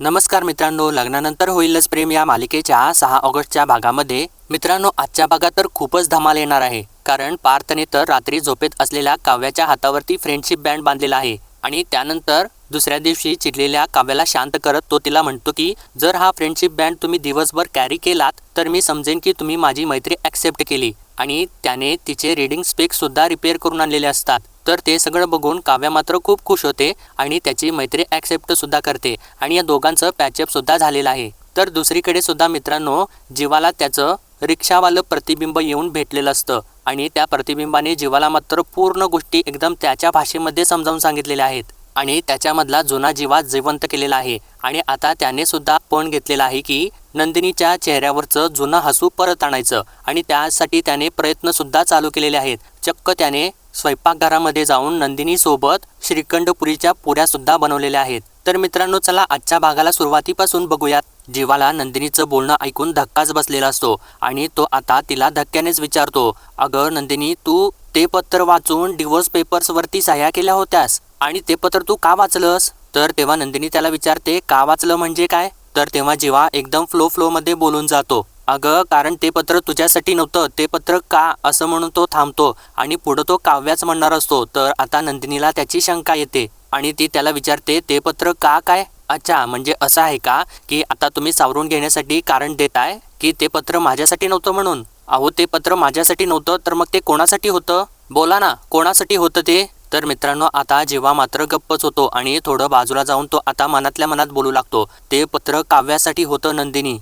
नमस्कार मित्रांनो लग्नानंतर होईलच प्रेम या मालिकेच्या सहा ऑगस्टच्या भागामध्ये. मित्रांनो आजच्या भागात तर खूपच धमाल येणार आहे. कारण पार्थने तर रात्री झोपेत असलेल्या काव्याच्या हातावरती फ्रेंडशिप बँड बांधलेला आहे आणि त्यानंतर दुसऱ्या दिवशी चिडलेल्या काव्याला शांत करत तो तिला म्हणतो की जर हा फ्रेंडशिप बँड तुम्ही दिवसभर कॅरी केलात तर मी समजेन की तुम्ही माझी मैत्री ॲक्सेप्ट केली. आणि त्याने तिचे रिडिंग स्पेक सुद्धा रिपेअर करून आणलेले असतात. तर ते सगळं बघून काव्या मात्र खूप खुश होते आणि त्याची मैत्री ॲक्सेप्टसुद्धा करते आणि या दोघांचं पॅचअपसुद्धा झालेलं आहे. तर दुसरीकडे सुद्धा मित्रांनो जीवाला त्याचं रिक्षावालं प्रतिबिंब येऊन भेटलेलं असतं आणि त्या प्रतिबिंबाने जीवाला मात्र पूर्ण गोष्टी एकदम त्याच्या भाषेमध्ये समजावून सांगितलेल्या आहेत. आणि त्याच्यामधला जुना जीवा जिवंत केलेला आहे आणि आता त्याने सुद्धा पण घेतलेला आहे की नंदिनीच्या चेहऱ्यावरचं जुनं हसू परत आणायचं आणि त्यासाठी त्याने प्रयत्नसुद्धा चालू केलेले आहेत. चक्क त्याने स्वयंपाकघरामध्ये जाऊन नंदिनीसोबत श्रीखंडपुरीच्या पुऱ्यासुद्धा बनवलेल्या आहेत. तर मित्रांनो चला आजच्या भागाला सुरुवातीपासून बघूयात. जीवाला नंदिनीचं बोलणं ऐकून धक्काच बसलेला असतो आणि तो आता तिला धक्क्यानेच विचारतो अगं नंदिनी तू ते पत्र वाचून डिवोर्स पेपर्सवरती सह्या केल्या होत्यास आणि ते पत्र तू का वाचलंस? तर तेव्हा नंदिनी त्याला विचारते का वाचलं म्हणजे काय? तर तेव्हा जीवा एकदम फ्लो फ्लोमध्ये बोलून जातो. अगं कारण ते पत्र तुझ्यासाठी नव्हतं. ते पत्र का असं म्हणून तो थांबतो आणि पुढं तो काव्याच म्हणणार असतो. तर आता नंदिनीला त्याची शंका येते आणि ती त्याला विचारते ते पत्र का काय? अच्छा म्हणजे असं आहे का की आता तुम्ही सावरून घेण्यासाठी कारण देताय की ते पत्र माझ्यासाठी नव्हतं म्हणून? अहो ते पत्र माझ्यासाठी नव्हतं तर मग ते कोणासाठी होतं? बोला ना कोणासाठी होतं ते? तर मित्रांनो आता जेव्हा मात्र गप्पच होतो आणि थोडं बाजूला जाऊन तो आता मनातल्या मनात बोलू लागतो ते पत्र काव्यासाठी होतं नंदिनी.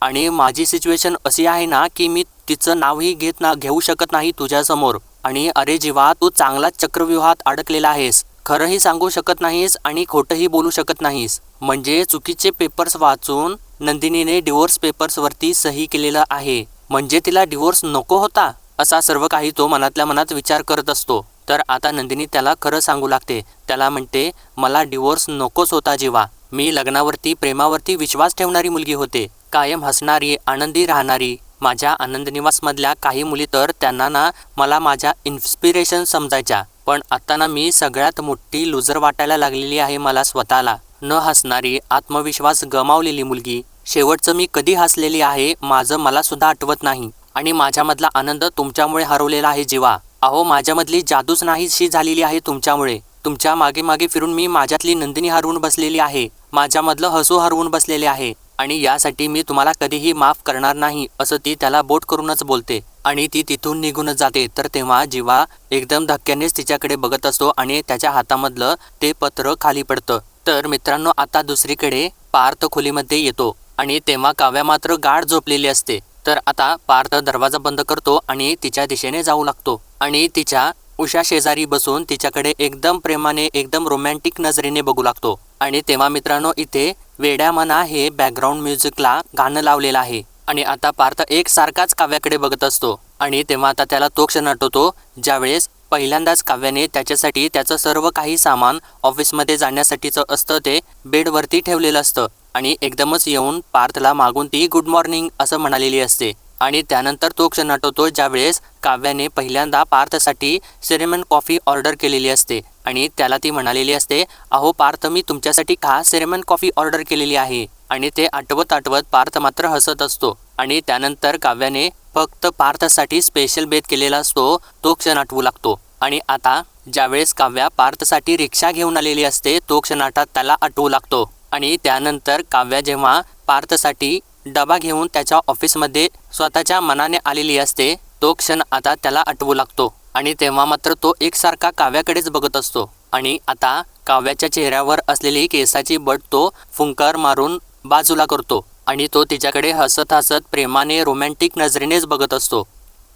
आणि माझी सिच्युएशन अशी आहे ना की मी तिचं नावही घेत ना घेऊ शकत नाही तुझ्यासमोर. आणि अरे जीवा तू चांगलाच चक्रव्यूहात अडकलेला आहेस. खरंही सांगू शकत नाहीस आणि खोटंही बोलू शकत नाहीस. म्हणजे चुकीचे पेपर्स वाचून नंदिनीने डिवोर्स पेपर्सवरती सही केलेलं आहे. म्हणजे तिला डिवोर्स नको होता असा सर्व काही तो मनातल्या मनात विचार करत असतो. तर आता नंदिनी त्याला खरं सांगू लागते. त्याला म्हणते मला डिवोर्स नकोच होता जीवा. मी लग्नावरती प्रेमावरती विश्वास ठेवणारी मुलगी होते. कायम हसणारी आनंदी राहणारी माझ्या आनंद निवासमधल्या काही मुली तर त्यांना ना मला माझ्या इन्स्पिरेशन समजायच्या. पण आता ना मी सगळ्यात मोठी लुजर वाटायला लागलेली आहे मला स्वतःला. न हसणारी आत्मविश्वास गमावलेली मुलगी. शेवटचं मी कधी हसलेली आहे माझं मला सुद्धा आठवत नाही. आणि माझ्यामधला आनंद तुमच्यामुळे हरवलेला आहे जीवा. अहो माझ्यामधली जादूच नाहीशी झालेली आहे तुमच्यामुळे. तुमच्या मागे मागे फिरून मी माझ्यातली नंदिनी हरवून बसलेली आहे. माझ्यामधलं हसू हरवून बसलेले आहे. आणि यासाठी मी तुम्हाला कधीही माफ करणार नाही असं ती त्याला बोट करूनच बोलते. आणि ती तिथून निघूनच जाते. तर तेव्हा जीवा एकदम धक्क्यानेच तिच्याकडे बघत असतो आणि त्याच्या हातामधलं ते पत्र खाली पडतं. तर मित्रांनो आता दुसरीकडे पार्थ खोलीमध्ये येतो आणि तेव्हा काव्या मात्र गाढ झोपलेली असते. तर आता पार्थ दरवाजा बंद करतो आणि तिच्या दिशेने जाऊ लागतो. आणि तिच्या उषा शेजारी बसून तिच्याकडे एकदम प्रेमाने एकदम रोमॅन्टिक नजरेने बघू लागतो. आणि तेव्हा मित्रांनो इथे वेड्या मना हे बॅकग्राऊंड म्युझिकला गाणं लावलेलं आहे. आणि आता पार्थ एकसारखाच काव्याकडे बघत असतो. आणि तेव्हा आता त्याला तो क्षण आठवतो ज्यावेळेस पहिल्यांदाच काव्याने त्याच्यासाठी त्याचं सर्व काही सामान ऑफिसमध्ये जाण्यासाठीचं असतं ते बेडवरती ठेवलेलं असतं. आणि एकदमच येऊन पार्थला मागून ती गुड मॉर्निंग असं म्हणालेली असते. आणि त्यानंतर तो क्षण आठवतो ज्यावेळेस काव्याने पहिल्यांदा पार्थसाठी सेरेमन कॉफी ऑर्डर केलेली असते. आणि त्याला ती म्हणालेली असते अहो पार्थ मी तुमच्यासाठी खास सेरेमन कॉफी ऑर्डर केलेली आहे? आणि ते आठवत आठवत पार्थ मात्र हसत असतो. आणि त्यानंतर काव्याने फक्त पार्थसाठी स्पेशल बेत केलेला असतो तो क्षण आठवू लागतो. आणि आता ज्यावेळेस काव्या पार्थसाठी रिक्षा घेऊन आलेली असते तो क्षण त्याला आठवू लागतो. आणि त्यानंतर काव्या जेव्हा पार्थसाठी डबा घेऊन त्याच्या ऑफिसमध्ये स्वतःच्या मनाने आलेली असते तो क्षण आता त्याला आठवू लागतो. आणि तेव्हा मात्र तो एकसारखा काव्याकडेच बघत असतो. आणि आता काव्याच्या चेहऱ्यावर असलेली केसाची बट तो फुंकार मारून बाजूला करतो. आणि तो तिच्याकडे हसत हसत प्रेमाने रोमॅन्टिक नजरेनेच बघत असतो.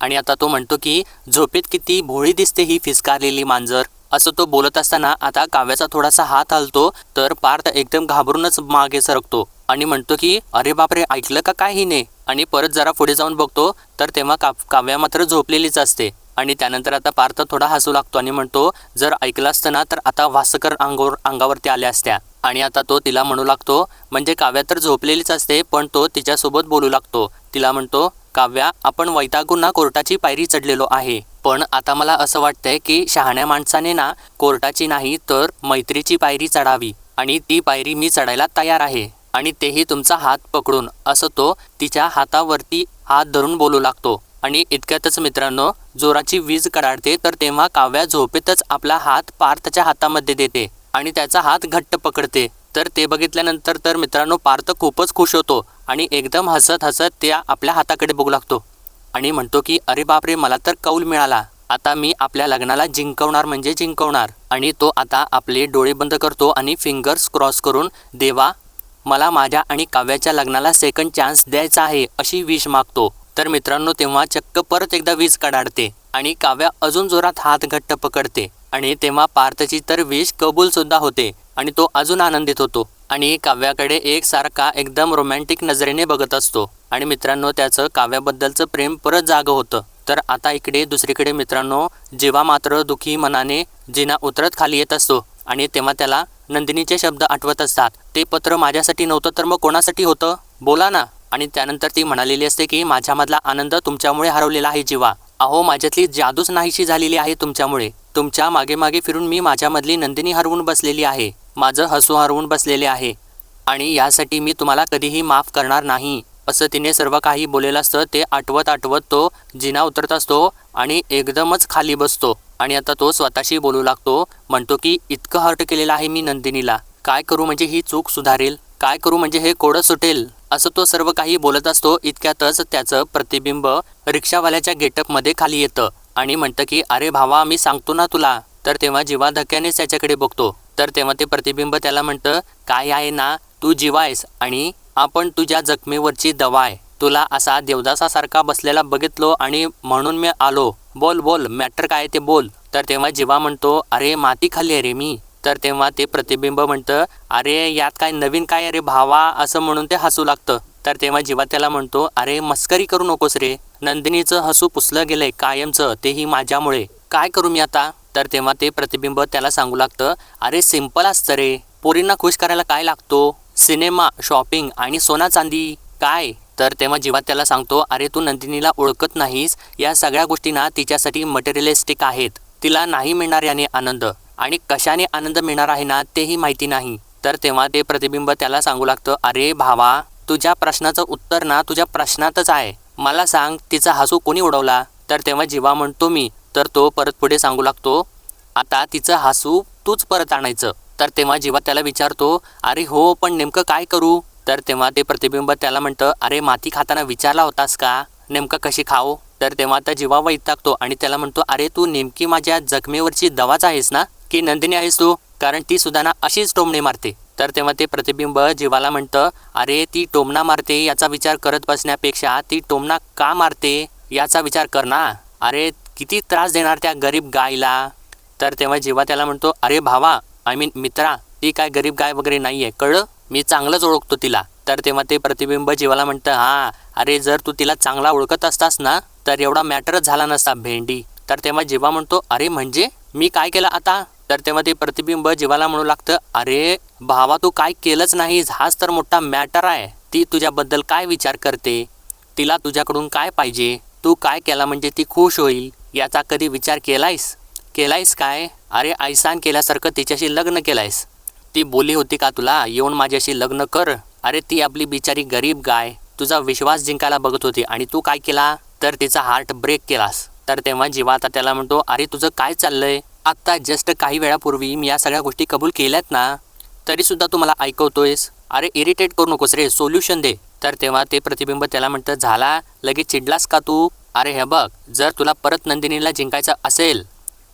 आणि आता तो म्हणतो की झोपेत किती भोळी दिसते ही फिसकारलेली मांजर. असं तो बोलत असताना आता काव्याचा थोडासा हात हलतो तर पार्थ एकदम घाबरूनच मागे सरकतो आणि म्हणतो की अरे बापरे ऐकलं का काय हिने? आणि परत जरा पुढे जाऊन बघतो तर तेव्हा का काव्या मात्र झोपलेलीच असते. आणि त्यानंतर आता पार्थ थोडा हसू लागतो आणि म्हणतो जर ऐकलं असतं ना तर आता वासकर अंगावर अंगावरती आल्या असत्या. आणि आता तो तिला म्हणू लागतो म्हणजे काव्या तर झोपलेलीच असते पण तो तिच्यासोबत बोलू लागतो. तिला म्हणतो काव्या आपण वैतागून ना कोर्टाची पायरी चढलेलो आहे. पण आता मला असं वाटतंय की शहाण्या माणसाने ना कोर्टाची नाही तर मैत्रीची पायरी चढावी. आणि ती पायरी मी चढायला तयार आहे. आणि तेही तुमचा हात पकडून. असं तो तिच्या हातावरती हात धरून बोलू लागतो. आणि इतक्यातच मित्रांनो जोराची वीज कडाडते तर तेव्हा काव्या झोपेतच आपला हात पार्थच्या हातामध्ये देते. आणि त्याचा हात घट्ट पकडते. तर ते बघितल्यानंतर तर मित्रांनो पार्थ खूपच खुश होतो आणि एकदम हसत हसत त्या आपल्या हाताकडे बघू लागतो. आणि म्हणतो की अरे बापरे मला तर कौल मिळाला. आता मी आपल्या लग्नाला जिंकवणार म्हणजे जिंकवणार. आणि तो आता आपले डोळे बंद करतो आणि फिंगर्स क्रॉस करून देवा मला माझ्या आणि काव्याच्या लग्नाला सेकंड चान्स द्यायचा आहे अशी विष मागतो. तर मित्रांनो तेव्हा चक्क परत एकदा वीज कडाडते आणि काव्या अजून जोरात हात घट्ट पकडते. आणि तेव्हा पार्थची तर विष कबूल सुद्धा होते. आणि तो अजून आनंदित होतो. आणि काव्याकडे एकसारखा एकदम रोमॅन्टिक नजरेने बघत असतो. आणि मित्रांनो त्याचं काव्याबद्दलचं प्रेम परत जागं होतं. तर आता इकडे दुसरीकडे मित्रांनो जेव्हा मात्र दुखी मनाने जिना उतरत खाली येत असतो आणि तेव्हा त्याला नंदिनीचे शब्द आठवत असतात. ते पत्र माझ्यासाठी नव्हतं तर मग कोणासाठी होतं? बोला ना. आणि त्यानंतर ती म्हणालेली असते की माझ्यामधला आनंद तुमच्यामुळे हरवलेला आहे जीवा. अहो माझ्यातली जादूच नाहीशी झालेली आहे तुमच्यामुळे. तुमच्या मागे मागे फिरून मी माझ्यामधली नंदिनी हरवून बसलेली आहे. माझं हसू हरवून बसलेले आहे. आणि यासाठी मी तुम्हाला कधीही माफ करणार नाही. असं तिने सर्व काही बोललेलं असतं ते आठवत आठवत तो जिना उतरत असतो आणि एकदमच खाली बसतो. आणि आता तो स्वतःशी बोलू लागतो म्हणतो की इतकं हर्ट केलेलं आहे मी नंदिनीला. काय करू म्हणजे ही चूक सुधारेल? काय करू म्हणजे हे कोडं सुटेल? असं तो सर्व काही बोलत असतो इतक्यातच त्याचं प्रतिबिंब रिक्षावाल्याच्या गेटअपमध्ये खाली येतं आणि म्हणतं की अरे भावा मी सांगतो ना तुला. तर तेव्हा जीवा धक्क्यानेच त्याच्याकडे बघतो. तर तेव्हा ते प्रतिबिंब त्याला म्हणतं काय आहे ना तू जीवा आहेस आणि आपण तुझ्या जखमेवरची दवा आहे. तुला असा देवदासासारखा बसलेला बघितलो आणि म्हणून मी आलो. बोल बोल मॅटर काय ते बोल. तर तेव्हा जीवा म्हणतो अरे माती खाल्ली आहे रे मी. तर तेव्हा ते प्रतिबिंब म्हणतं अरे यात काय नवीन काय अरे भावा? असं म्हणून ते हसू लागतं. तर तेव्हा जीवा त्याला म्हणतो अरे मस्करी करू नकोस रे. नंदिनीचं हसू पुसलं गेलंय कायमचं तेही माझ्यामुळे. काय करू मी आता? तर तेव्हा ते प्रतिबिंब त्याला सांगू लागतं अरे सिंपल असतं रे. पोरींना खुश करायला काय लागतो? सिनेमा शॉपिंग आणि सोना चांदी काय? तर तेव्हा जीवा त्याला सांगतो अरे तू नंदिनीला ओळखत नाहीस. या सगळ्या गोष्टींना तिच्यासाठी मटेरियलिस्टिक आहेत. तिला नाही मिळणार याने आनंद. आणि कशाने आनंद मिळणार आहे ना तेही माहिती नाही. तर तेव्हा ते प्रतिबिंब त्याला सांगू लागतं अरे भावा तुझ्या प्रश्नाचं उत्तर ना तुझ्या प्रश्नातच आहे. मला सांग तिचा हसू कोणी उडवला? तर तेव्हा जीवा म्हणतो मी तर तो परत पुढे सांगू लागतो आता तिचं हसू तूच परत आणायचं. तर तेव्हा जेव्हा त्याला विचारतो अरे हो पण नेमकं काय करू? तर तेव्हा ते प्रतिबिंब त्याला म्हणतं अरे माती खाताना विचारला होतास का? नेमकं कशी खाऊ तर तेव्हा त्या जीवा वैतागतो आणि त्याला म्हणतो अरे तू नेमकी माझ्या जखमेवरची दवाच आहेस ना? की नंदिनी आहेस तू? कारण ती सुद्धा ना अशीच टोमणे मारते. तर तेव्हा ते प्रतिबिंब जीवाला म्हणतं अरे ती टोमणा मारते याचा विचार करत बसण्यापेक्षा ती टोमणा का मारते? याचा विचार कर ना. अरे किती त्रास देणार त्या गरीब गायला? तर तेव्हा जेव्हा त्याला म्हणतो अरे भावा आय मीन मित्रा ती काय गरीब गाय वगैरे नाही आहे कळलं? मी चांगलंच ओळखतो तिला. तर तेव्हा ते प्रतिबिंब जीवाला म्हणतं हां अरे जर तू तिला चांगला ओळखत असतास ना तर एवढा मॅटरच झाला नसता भेंडी. तर तेव्हा जीवा म्हणतो अरे म्हणजे मी काय केलं आता? तर तेव्हा ते प्रतिबिंब जीवाला म्हणू लागतं अरे भावा तू काय केलंच नाहीस हाच तर मोठा मॅटर आहे. ती तुझ्याबद्दल काय विचार करते? तिला तुझ्याकडून काय पाहिजे? तू काय केला म्हणजे ती खुश होईल? याचा कधी विचार केलायस? केलायस काय? अरे आयसान केल्यासारखं तिच्याशी लग्न केलायस. ती बोली होती का तुला? येऊन माझ्याशी लग्न कर. अरे ती आपली बिचारी गरीब गाय. तुझा विश्वास जिंकायला बघत होती. आणि तू काय केला? तर तिचा हार्ट ब्रेक केलास. तर तेव्हा जीवा आता त्याला म्हणतो अरे तुझं काय चाललंय? आत्ता जस्ट काही वेळापूर्वी मी या सगळ्या गोष्टी कबूल केल्यात ना? तरीसुद्धा तू मला ऐकवतोयस? अरे इरिटेट करू नकोस रे. सोल्युशन दे. तर तेव्हा ते प्रतिबिंब त्याला म्हणतं झाला. लगेच चिडलास का तू? अरे हे बघ जर तुला परत नंदिनीला जिंकायचं असेल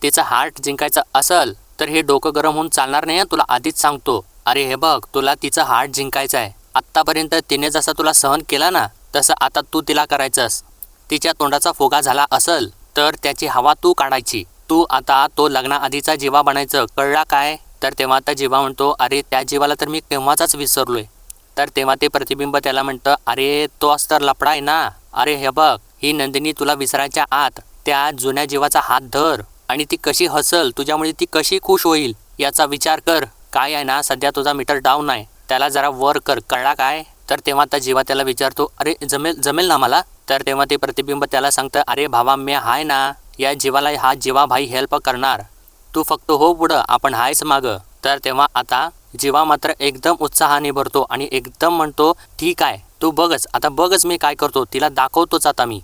तिचा हार्ट जिंकायचं असेल तर हे डोकं गरम होऊन चालणार नाही तुला आधीच सांगतो. अरे हे बघ तुला तिचं हार्ट जिंकायचं आहे. आत्तापर्यंत तिने जसं तुला सहन केला ना तसं आता तू तिला करायचंस. तिच्या तोंडाचा फोगा झाला असल तर त्याची हवा तू काढायची. तू आता तो लग्नाआधीचा जीवा बनायचं कळला काय? तर तेव्हा आता जीवा म्हणतो अरे त्या जीवाला तर मी केव्हाचाच विसरलोय. तर तेव्हा ते प्रतिबिंब त्याला म्हणतं अरे तो तर लपडा आहे ना. अरे हे बघ ही नंदिनी तुला विसरायच्या आत त्या जुन्या जीवाचा हात धर आणि ती कशी हसल तुझ्यामुळे ती कशी खुश होईल याचा विचार कर. काय आहे ना सध्या तुझा मीटर डाऊन आहे त्याला जरा वर कर. कळला काय? तर तेव्हा त्या जीवा त्याला विचारतो अरे जमेल जमेल ना मला? तर तेव्हा ते प्रतिबिंब त्याला सांगतं अरे भावा मी हाय ना. या जीवाला हा जीवा भाई हेल्प करणार. तू फक्त हो पुढं. आपण हायच मागं. तर तेव्हा आता जेव्हा मात्र एकदम उत्साहाने भरतो आणि एकदम म्हणतो ठीक आहे तू बघच आता बघच मी काय करतो तिला दाखवतोच आता मी.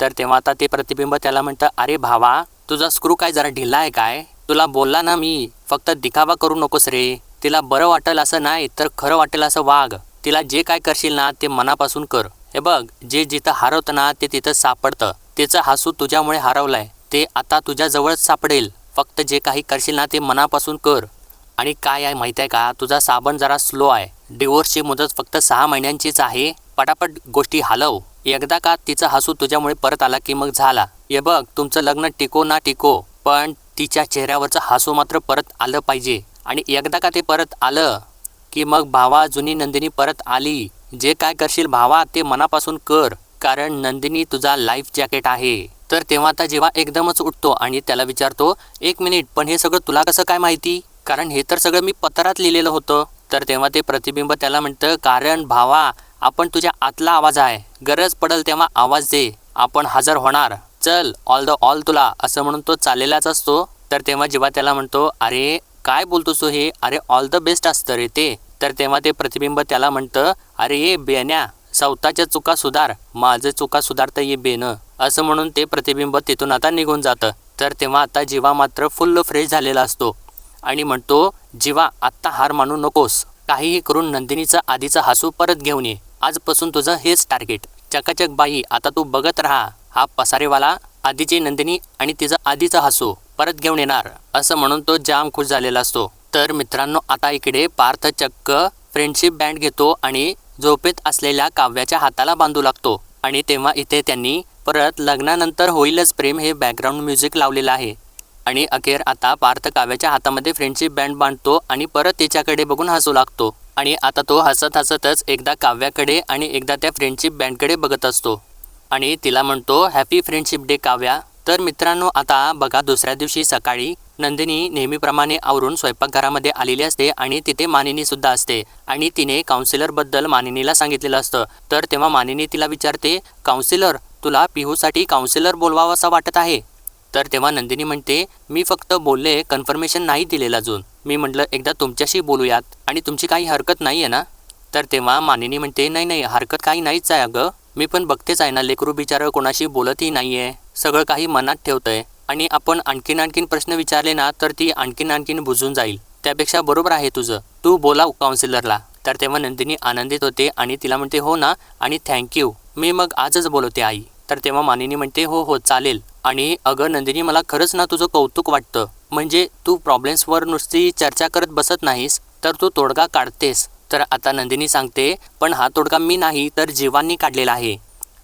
तर तेव्हा आता ते प्रतिबिंब त्याला म्हणतं अरे भावा तुझा स्क्रू काय जरा ढिला आहे काय? तुला बोलला ना मी फक्त दिखावा करू नकोस रे. तिला बरं वाटेल असं नाही तर खरं वाटेल असं वाघ तिला जे काय करशील ना ते मनापासून कर. हे बघ जे जिथं हरवतं ना ते तिथं सापडतं. तिचं हसू तुझ्यामुळे हरवलंय. ते आता तुझ्याजवळच सापडेल. फक्त जे काही करशील ना ते मनापासून कर. आणि काय आहे माहिती आहे का? तुझा साबण जरा स्लो आहे. डिवोर्सची मुदत फक्त सहा महिन्यांचीच आहे. पटापट गोष्टी हलव. एकदा का तिचा हसू तुझ्यामुळे परत आला की मग झाला. हे बघ तुमचं लग्न टिको ना टिको पण तिच्या चेहऱ्यावरचं हसू मात्र परत आलं पाहिजे. आणि एकदा का ते परत आलं की मग भावा जुनी नंदिनी परत आली. जे काय करशील भावा ते मनापासून कर कारण नंदिनी तुझा लाईफ जॅकेट आहे. तर तेव्हा आता जेव्हा एकदमच उठतो आणि त्याला विचारतो एक मिनिट पण हे सगळं तुला कसं काय माहिती? कारण हे तर सगळं मी पत्रात लिहिलेलं होतं. तर तेव्हा ते प्रतिबिंब त्याला म्हणतं कारण भावा आपण तुझ्या आतला आवाज आहे. गरज पडल तेव्हा आवाज दे. आपण हजर होणार. चल ऑल द ऑल तुला. असं म्हणून तो चाललेलाच असतो. तर तेव्हा जेव्हा त्याला म्हणतो अरे काय बोलतोस हे? अरे ऑल द बेस्ट असतं रे ते. तर तेव्हा ते प्रतिबिंब त्याला म्हणतं अरे ये बेन्या स्वतःच्या चुका सुधार. माझं चुका सुधारता ये बेनं असं म्हणून ते प्रतिबिंब तिथून आता निघून जातं. तर तेव्हा आता जीवा मात्र फुल्ल फ्रेश झालेला असतो. आणि म्हणतो जीवा आत्ता हार मानू नकोस. काहीही करून नंदिनीचं आधीचं हसू परत घेऊन ये. आजपासून तुझं हेच टार्गेट चकाचक बाई आता तू बघत राहा. हा पसारेवाला आधीची नंदिनी आणि तिचं आधीचं हसू परत घेऊन येणार. असं म्हणून तो जाम खुश झालेला असतो. तर मित्रांनो आता इकडे पार्थ चक्क फ्रेंडशिप बँड घेतो आणि झोपेत असलेल्या काव्याच्या हाताला बांधू लागतो. आणि तेव्हा इथे त्यांनी परत लग्नानंतर होईलच प्रेम हे बॅकग्राऊंड म्युझिक लावलेलं आहे. आणि अखेर आता पार्थ काव्याच्या हातामध्ये फ्रेंडशिप बँड बांधतो आणि परत तिच्याकडे बघून हसू लागतो. आणि आता तो हसत हसतच एकदा काव्याकडे आणि एकदा त्या फ्रेंडशिप बँडकडे बघत असतो. आणि तिला म्हणतो हॅपी फ्रेंडशिप डे काव्या. तर मित्रांनो आता बघा दुसऱ्या दिवशी सकाळी नंदिनी नेहमीप्रमाणे आवरून स्वयंपाकघरामध्ये आलेली असते आणि तिथे मानिनी सुद्धा असते. आणि तिने काउन्सिलरबद्दल मानिनीला सांगितलेलं असतं. तर तेव्हा मानिनी तिला विचारते काउन्सिलर तुला पिहूसाठी काउन्सिलर बोलवावं असं वाटत आहे? तर तेव्हा नंदिनी म्हणते मी फक्त बोलले कन्फर्मेशन नाही दिलेलं अजून. मी म्हटलं एकदा तुमच्याशी बोलूयात आणि तुमची काही हरकत नाही आहे ना? तर तेव्हा मानिनी म्हणते नाही नाही हरकत काही नाहीच आहे अगं. मी पण बघतेच आहे ना लेकरू बिचारं कोणाशी बोलतही नाही आहे सगळं काही मनात ठेवतंय. आणि आपण आणखीन आणखीन प्रश्न विचारले ना तर ती आणखीन आणखीन बुजून जाईल. त्यापेक्षा बरोबर आहे तुझं. तू बोला काउन्सिलरला तर तेव्हा नंदिनी आनंदित होते आणि तिला म्हणते हो ना आणि थँक्यू मी मग आजच बोलवते आई. तर तेव्हा मानिनी म्हणते हो हो चालेल. आणि अगं नंदिनी मला खरंच ना तुझं कौतुक वाटतं. म्हणजे तू प्रॉब्लेम्सवर नुसती चर्चा करत बसत नाहीस तर तू तोडगा काढतेस. तर आता नंदिनी सांगते पण हा तोडगा मी नाही तर जीवांनी काढलेला आहे.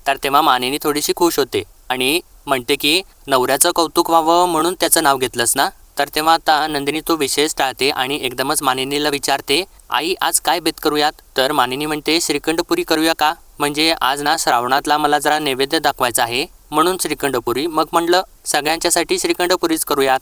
तर तेव्हा मानेनी थोडीशी खुश होते आणि म्हणते की नवऱ्याचं कौतुक व्हावं म्हणून त्याचं नाव घेतलंस ना? तर तेव्हा आता नंदिनी तो विशेष टाळते आणि एकदमच मानिनीला विचारते आई आज काय बेत करूयात? तर मानिनी म्हणते श्रीखंडपुरी करूया का? म्हणजे आज ना श्रावणातला मला जरा नैवेद्य दाखवायचा आहे. म्हणून श्रीखंडपुरी. मग म्हटलं सगळ्यांच्यासाठी श्रीखंडपुरीच करूयात.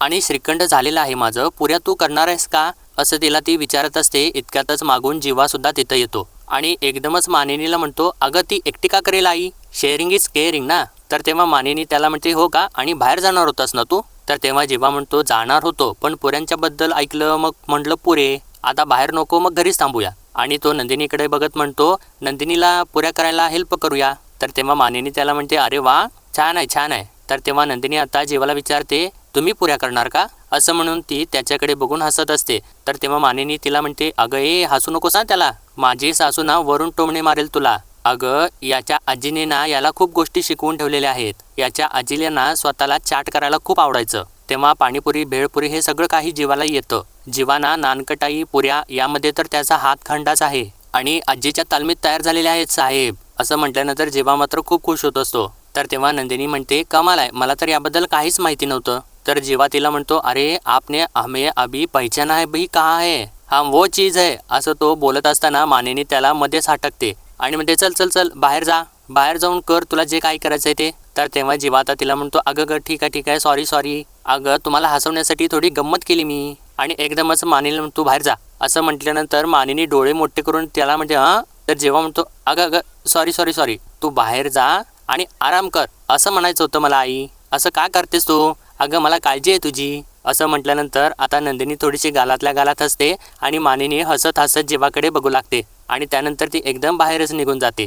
आणि श्रीखंड झालेलं आहे माझं. पुऱ्या तू करणार आहेस का? असं तिला ती विचारत असते. इतक्यातच मागून जीवासुद्धा तिथं येतो. आणि एकदमच मानिनीला म्हणतो अगं ती एकटी का करेल आई? शेअरिंग इज केअरिंग ना? तर तेव्हा मानिनी त्याला म्हणते हो का? आणि बाहेर जाणार होतास ना तू? तर तेव्हा जेव्हा म्हणतो जाणार होतो. पण पुऱ्यांच्याबद्दल ऐकलं मग म्हटलं पुरे आता बाहेर नको मग घरीच थांबूया. आणि तो नंदिनीकडे बघत म्हणतो नंदिनीला पुऱ्या करायला हेल्प करूया. तर तेव्हा मानेने त्याला म्हणते अरे वा छान आहे छान आहे. तर तेव्हा नंदिनी आता जीवाला विचारते तुम्ही पुऱ्या करणार का? असं म्हणून ती त्याच्याकडे बघून हसत असते. तर तेव्हा मानेनी तिला म्हणते अगं ए हसू नको सा त्याला. माझी सासू ना वरून टोमणे मारेल तुला. अगं याच्या आजीने ना याला खूप गोष्टी शिकवून ठेवलेल्या आहेत. याच्या आजीला ना स्वतःला चाट करायला खूप आवडायचं. तेव्हा पाणीपुरी भेळपुरी हे सगळं काही जीवाला येतं. जीवाना नानकटाई पुऱ्या यामध्ये तर त्याचा हात खंडाच आहे आणि आजीच्या तालमीत तयार झालेल्या आहेत साहेब. असं म्हटल्यानंतर जेव्हा मात्र खूप खुश होत असतो तर तेव्हा नंदिनी म्हणते कमाल आहे मला तर याबद्दल काहीच माहिती नव्हतं. तर जेव्हा तिला म्हणतो अरे आपने हमें अभी पहचाना है भाई कहा है? हा वो चीज आहे असं तो बोलत असताना मानेनी त्याला मध्येच हटकते आणि म्हणते चल चल चल बाहेर जा बाहेर जाऊन कर तुला जे काही करायचं आहे ते. तर तेव्हा जीवा आता तिला म्हणतो अगं ग ठीक आहे ठीक आहे सॉरी सॉरी अगं तुम्हाला हसवण्यासाठी थोडी गंमत केली मी. आणि एकदमच मानेला तू बाहेर जा असं म्हटल्यानंतर मानेनी डोळे मोठे करून त्याला म्हणते हां? तर जेव्हा म्हणतो अगं अगं सॉरी सॉरी सॉरी तू बाहेर जा आणि आराम कर. असं म्हणायचं होतं मला आई. असं का करतेस तू? अगं मला काळजी आहे तुझी. असं म्हटल्यानंतर आता नंदिनी थोडीशी गालातल्या गालात हसते आणि मानिनी हसत हसत जीवाकडे बघू लागते आणि त्यानंतर ती एकदम बाहेरच निघून जाते.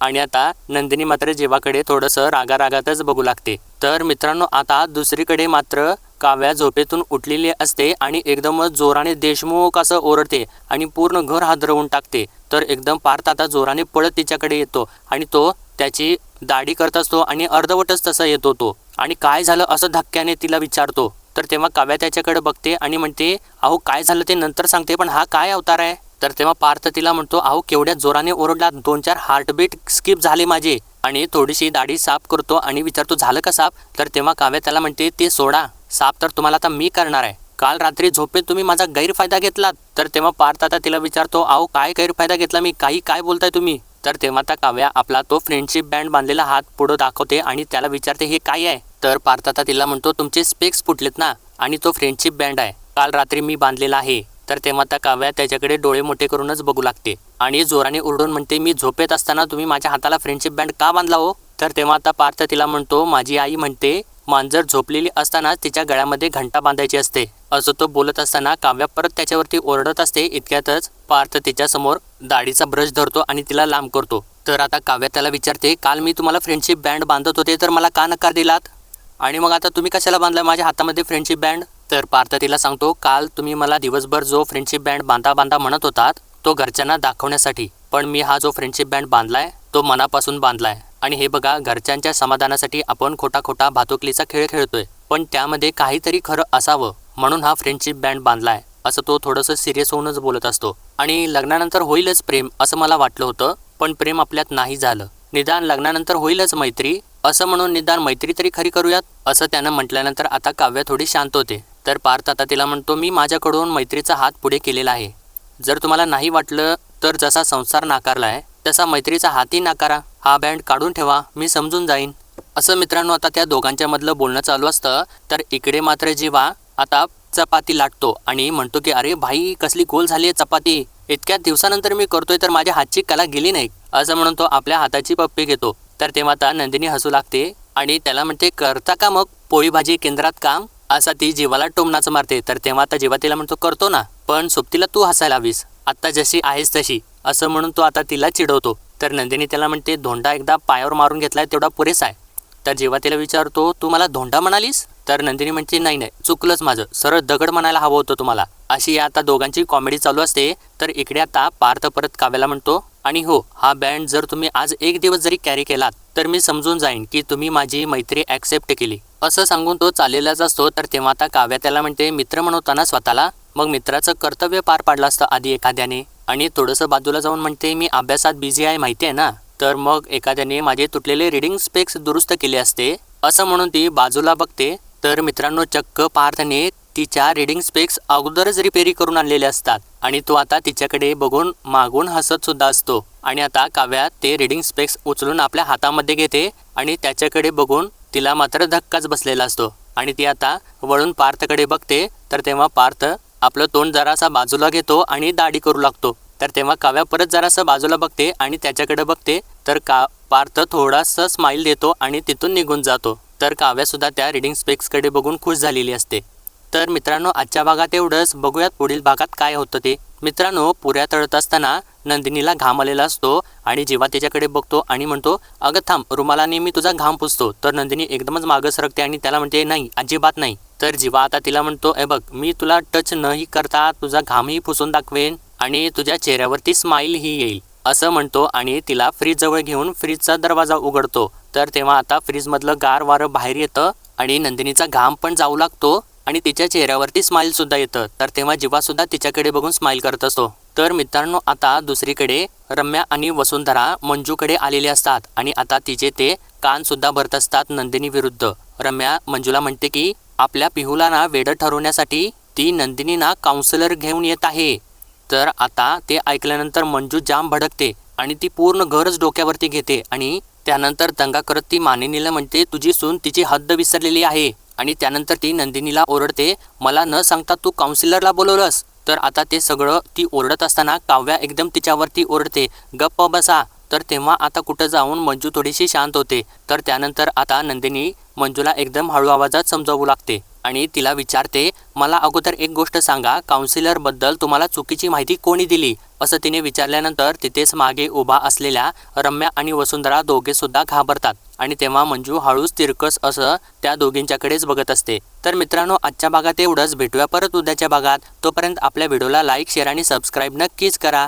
आणि आता नंदिनी मात्र जीवाकडे थोडंसं रागारागातच बघू लागते. तर मित्रांनो आता दुसरीकडे मात्र काव्या झोपेतून उठलेली असते आणि एकदमच जोराने देशमुख असं ओरडते आणि पूर्ण घर हादरवून टाकते. तर एकदम पार्थ आता जोराने पळत तिच्याकडे येतो आणि तो त्याची दाढी करत असतो आणि अर्धवटच तसा येतो तो आणि काय झालं असं धक्क्याने तिला विचारतो. तर तेव्हा काव्या त्याच्याकडे बघते आणि म्हणते अहो काय झालं ते नंतर सांगते पण हा काय अवतार आहे? तर तेव्हा पार्थ तिला म्हणतो अहो केवढ्या जोराने ओरडला दोन चार हार्टबीट स्किप झाले माझे. आणि थोडीशी दाढी साफ करतो आणि विचारतो झालं का साफ? तर तेव्हा काव्या त्याला म्हणते ते सोडा साफ तर तुम्हाला आता मी करणार आहे. काल रात्री झोपेत तुम्ही माझा गैरफायदा घेतलात. तर तेव्हा पार्थ आता तिला विचारतो अहो काय गैरफायदा घेतला मी? काही काय बोलताय तुम्ही? तर तेव्हा त्या काव्या आपला तो फ्रेंडशिप बँड बांधलेला हात पुढं दाखवते आणि त्याला विचारते हे काय आहे? तर पार्थ आता तिला म्हणतो तुमचे स्पेक्स फुटलेत ना आणि तो फ्रेंडशिप बँड आहे. काल रात्री मी बांधलेला आहे. तर तेव्हा त्या काव्या त्याच्याकडे डोळे मोठे करूनच बघू लागते. आणि जोराने ओरडून म्हणते मी झोपेत असताना तुम्ही माझ्या हाताला फ्रेंडशिप बँड का बांधला हो? तर तेव्हा आता पार्थ तिला म्हणतो माझी आई म्हणते मांजर झोपलेली असताना तिच्या गळ्यामध्ये घंटा बांधायची असते. असं तो बोलत असताना काव्या परत त्याच्यावरती ओरडत असते इतक्यातच पार्थ तिच्यासमोर दाढीचा ब्रश धरतो आणि तिला लांब करतो. तर आता काव्या त्याला विचारते काल मी तुम्हाला फ्रेंडशिप बँड बांधत होते तर मला का नकार दिलात? आणि मग आता तुम्ही कशाला बांधला माझ्या हातामध्ये फ्रेंडशिप बँड तर पार्थतीला सांगतो काल तुम्ही मला दिवसभर जो फ्रेंडशिप बँड बांधा बांधा म्हणत होतात तो घरच्यांना दाखवण्यासाठी. पण मी हा जो फ्रेंडशिप बँड बांधलाय तो मनापासून बांधलाय. आणि हे बघा घरच्यांच्या समाधानासाठी आपण खोटा खोटा भातुकलीचा खेळ खेळतोय. पण त्यामध्ये काहीतरी खरं असावं म्हणून हा फ्रेंडशिप बँड बांधलाय. असं तो थोडंसं सिरियस होऊनच बोलत असतो. आणि लग्नानंतर होईलच प्रेम असं मला वाटलं होतं पण प्रेम आपल्यात नाही झालं. निदान लग्नानंतर होईलच मैत्री असं म्हणून निदान मैत्री तरी खरी करूयात असं त्यानं म्हटल्यानंतर आता काव्य थोडी शांत होते. तर पार्थ आता तिला म्हणतो मी माझ्याकडून मैत्रीचा हात पुढे केलेला आहे. जर तुम्हाला नाही वाटलं तर जसा संसार नाकारला आहे तसा मैत्रीचा हातही नाकारा. हा बँड काढून ठेवा मी समजून जाईन. असं मित्रांनो आता त्या दोघांच्या मधलं बोलणं चालू असतं. तर इकडे मात्र जीवा आता चपाती लाटतो आणि म्हणतो की अरे भाई कसली गोल झाली आहे चपाती. इतक्या दिवसानंतर मी करतोय तर माझ्या हातची कला गेली नाही. असं म्हणून तो आपल्या हाताची पप्पी घेतो. तर तेव्हा आता नंदिनी हसू लागते आणि त्याला म्हणते करता का मग? पोळी भाजी केंद्रात काम? असा ती जीवाला टोमनाच मारते. तर तेव्हा आता जीवा तिला म्हणतो करतो ना पण सोबतीला तू हसायला हवीस. आत्ता जशी आहेस तशी. असं म्हणून तो आता तिला चिडवतो. तर नंदिनी त्याला म्हणते धोंडा एकदा पायावर मारून घेतलाय तेवढा पुरेसा आहे. तर जेव्हा तिला विचारतो तू मला धोंडा म्हणालीस? तर नंदिनी म्हणते नाही नाही चुकलंच माझं. सरळ दगड म्हणायला हवं होतं तुम्हाला. अशी आता दोघांची कॉमेडी चालू असते. तर इकडे आता पार्थ परत काव्याला म्हणतो आणि हो हा बँड जर तुम्ही आज एक दिवस जरी कॅरी केलात तर मी समजून जाईन की तुम्ही माझी मैत्री ॲक्सेप्ट केली. असं सांगून तो चाललेलाच असतो. तर तेव्हा आता काव्या त्याला म्हणते मित्र म्हणवताना स्वतःला. मग मित्राचं कर्तव्य पार पाडलं असतं आधी एखाद्याने. आणि थोडंसं बाजूला जाऊन म्हणते मी अभ्यासात बिझी आहे माहिती आहे ना? तर मग एखाद्याने माझे तुटलेले रिडिंग स्पेक्स दुरुस्त केले असते. असं म्हणून ती बाजूला बघते. तर मित्रांनो चक्क पार्थने तिच्या रिडिंग स्पेक्स अगोदरच रिपेरी करून आणलेले असतात आणि तो आता तिच्याकडे बघून मागून हसत सुद्धा असतो. आणि आता काव्या ते रिडिंग स्पेक्स उचलून आपल्या हातामध्ये घेते आणि त्याच्याकडे बघून तिला मात्र धक्काच बसलेला असतो. आणि ती आता वळून पार्थकडे बघते तर तेव्हा पार्थ आपलं तोंड जरासा बाजूला घेतो आणि दाढी करू लागतो. तर तेव्हा काव्या परत जरासा बाजूला बघते आणि त्याच्याकडे बघते तर का पार्थ थोडासा स्माईल देतो आणि तिथून निघून जातो. तर काव्यासुद्धा त्या रिडिंग स्पेक्सकडे बघून खुश झालेली असते. तर मित्रांनो आजच्या भागात एवढंच. बघूयात पुढील भागात काय होतं ते. मित्रांनो पुऱ्या तळत असताना नंदिनीला घाम आलेला असतो आणि जेव्हा त्याच्याकडे बघतो आणि म्हणतो अगं थांब रुमालाने मी तुझा घाम पुसतो. तर नंदिनी एकदमच मागं सरकते आणि त्याला म्हणते नाही अजिबात नाही. तर जिवा आता तिला म्हणतो ए बघ मी तुला टच नही करता तुझा घामही पुसून दाखवेन आणि तुझ्या चेहऱ्यावरती स्माईलही येईल. असं म्हणतो आणि तिला फ्रीजजवळ घेऊन फ्रीजचा दरवाजा उघडतो. तर तेव्हा आता फ्रीजमधलं गार वारं बाहेर येतं आणि नंदिनीचा घाम पण जाऊ लागतो आणि तिच्या चेहऱ्यावरती स्माईल सुद्धा येतं. तर तेव्हा जीवा सुद्धा तिच्याकडे बघून स्माईल करत असतो. तर मित्रांनो आता दुसरीकडे रम्या आणि वसुंधरा मंजूकडे आलेले असतात आणि आता तिचे ते कान सुद्धा भरत असतात नंदिनी विरुद्ध. रम्या मंजूला म्हणते की आपल्या पिहूला ना वेडं ठरवण्यासाठी ती नंदिनीना काउन्सिलर घेऊन येत आहे. तर आता ते ऐकल्यानंतर मंजू जाम भडकते आणि ती पूर्ण घरच डोक्यावरती घेते आणि त्यानंतर दंगा करत ती मानिनीला म्हणते तुझी सून तिची हद्द विसरलेली आहे. आणि त्यानंतर ती नंदिनीला ओरडते मला न सांगता तू काउन्सिलरला बोलवलंस. तर आता ते सगळं ती ओरडत असताना काव्या एकदम तिच्यावरती ओरडते गप्प बसा. तर तेव्हा आता कुठं जाऊन मंजू थोडीशी शांत होते. तर त्यानंतर आता नंदिनी मंजूला एकदम हळू आवाजात समजावू लागते आणि तिला विचारते मला अगोदर एक गोष्ट सांगा. काउन्सिलरबद्दल तुम्हाला चुकीची माहिती कोणी दिली? असं तिने विचारल्यानंतर तिथेच मागे उभा असलेल्या रम्या आणि वसुंधरा दोघेसुद्धा घाबरतात. आणि तेव्हा मंजू हळूच तिरकस असं त्या दोघींच्याकडेच बघत असते. तर मित्रांनो आजच्या भागात एवढंच. भेटूया परत उद्याच्या भागात. तोपर्यंत आपल्या व्हिडिओला लाईक शेअर आणि सबस्क्राईब नक्कीच करा.